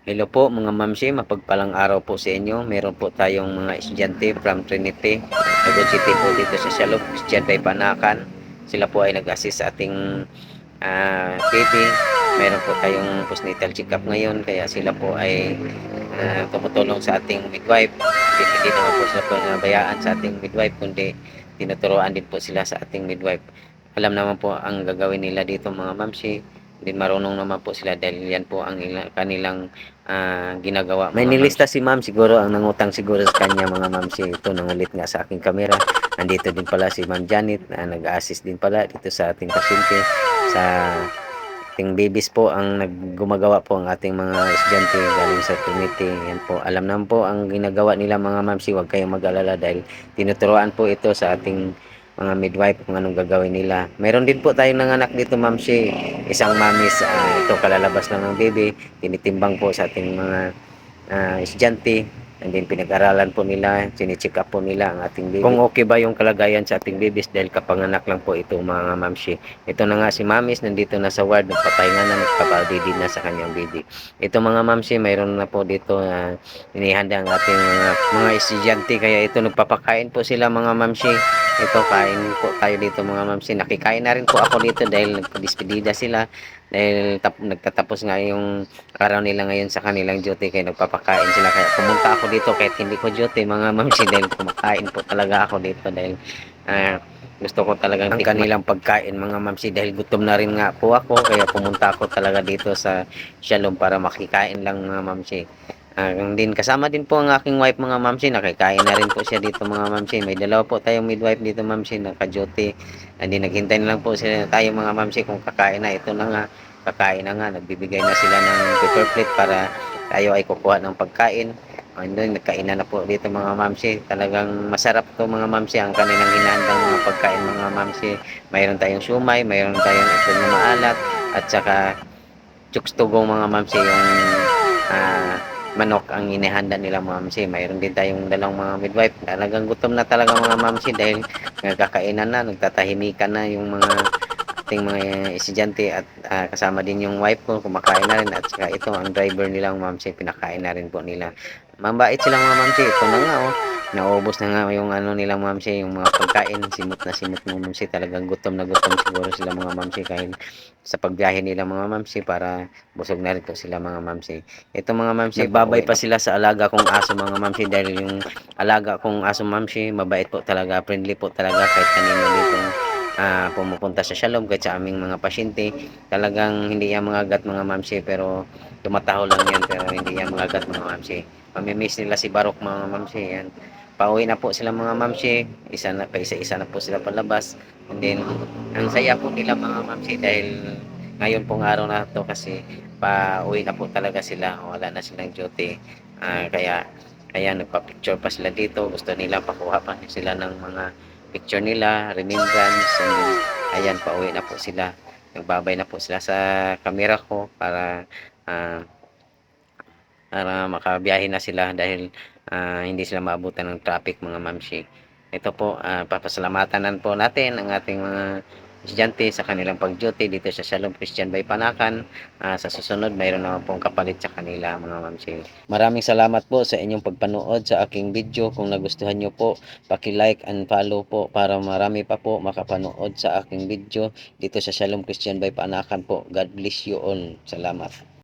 Hello po mga mamsi, mapagpalang araw po sa inyo. Meron po tayong mga estudyante from Trinity, Quezon City po dito sa Shalom, Christian by Panakan. Sila po ay nag-assist sa ating ah, baby. Meron po tayong postnatal check-up ngayon, kaya sila po ay ah, tumutulong sa ating midwife. Hindi, hindi naman po sila po nabayaan sa ating midwife, kundi tinuturoan din po sila sa ating midwife. Alam naman po ang gagawin nila dito mga mamsi. Hindi marunong naman po sila dahil yan po ang ila- kanilang ah, ginagawa. May nilista si ma'am siguro ang nangutang siguro sa kanya mga ma'am si ito nangalit nga sa aking kamera. Andito din pala si ma'am Janet na nag-assist din pala dito sa ating pasyente sa ating babies po ang naggumagawa po ang ating mga estudyante galing sa Trinity. Yan po. Alam naman po ang ginagawa nila mga ma'am si huwag kayong mag-alala dahil tinuturoan po ito sa ating mga midwife kung anong gagawin nila. Meron din po tayong nanganak dito ma'am. Si isang mamis ah, ito kalalabas lang ng baby. Tinitimbang po sa ating mga ah, estudyante. And then pinag-aralan po nila sinicheck up po nila ang ating baby. Kung okay ba yung kalagayan sa ating babies dahil kapanganak lang po ito mga mamshi ito na nga si mamis nandito na sa ward nagpapahinga na nagpapadidi na sa kanyang baby. Ito mga mamshi mayroon na po dito na inihanda ang ating mga mga estudyante. Kaya ito nagpapakain po sila mga mamshi ito kain po tayo dito mga mamsi nakikain na rin po ako dito dahil nagpadispedida sila. Dahil tap, nagtatapos nga yung araw nila ngayon sa kanilang duty kaya nagpapakain sila. Kaya pumunta ako dito kahit hindi ko duty mga mamsi dahil kumakain po talaga ako dito dahil ah, gusto ko talagang ang kanilang pagkain mga mamsi dahil gutom na rin nga po ako kaya pumunta ako talaga dito sa Shalom para makikain lang mga mamsi Yung din kasama din po ang aking wife mga mamsi nakikain na rin po siya dito mga mamsi may dalawa po tayong midwife dito mamsi naka-duty. Hindi naghintay na lang po sila tayo mga mamsi kung kakain na. Ito na nga kakain na nga. Nagbibigay na sila ng paper plate para tayo ay kukuha ng pagkain. And then nagkainan na po dito mga mamsi talagang masarap to mga mamsi ang kanilang hinahandang mga pagkain mga mamsi mayroon tayong shumay mayroon tayong itlog na maalat at saka chukstugong mga mamsi yung ah, manok ang inihanda nila mga mamsi. Mayroon din tayong dalawang mga midwife. Talagang gutom na talaga mga mamsi dahil nagkakainan na, nagtatahimikan na yung mga ating mga estudyante at ah, kasama din yung wife ko kumakain na rin at saka ito ang driver nilang mamsi pinakain na rin po nila mabait sila mga mamsi ito na nga oh naubos na nga yung ano nilang mamsi yung mga pagkain. Simot na simot mga mamsi talagang gutom na gutom siguro sila mga mamsi kahit sa pagbiyahe nila mga mamsi para busog na rin po sila mga mamsi ito mga mamsi babay pa sila sa alaga kong aso mga mamsi dahil yung alaga kong aso mamsi mabait po talaga friendly po talaga kahit kanino dito ah, pumupunta sa Shalom kahit sa aming mga pasyente. Talagang hindi yan mga gat mga mamsi pero tumataho lang yan pero hindi yan mga gat mga mamsi mamimiss nila si Barok mga mamsi yan pauwi na po sila mga mamsi isa na pa isa-isa na po sila palabas. And then ang saya po nila mga mamsi dahil ngayon pong araw na to kasi pauwi na po talaga sila. Wala na silang duty. Ah, kaya ayan nagpa-picture pa sila dito. Gusto nila pakuha pa sila ng mga picture nila remembrance and then, ayan pauwi na po sila. Nagbabay na po sila sa camera ko para ah, para makabiyahe na sila dahil ah, hindi sila maabutan ng traffic mga mamshi. Ito po, ah, papasalamatan po natin ang ating mga estudyante sa kanilang pag-duty dito sa Shalom Christian by Panakan. Ah, sa susunod, mayroon naman pong kapalit sa kanila mga mamshi. Maraming salamat po sa inyong pagpanood sa aking video. Kung nagustuhan nyo po, paki-like and follow po para marami pa po makapanood sa aking video dito sa Shalom Christian by Panakan po. God bless you all. Salamat.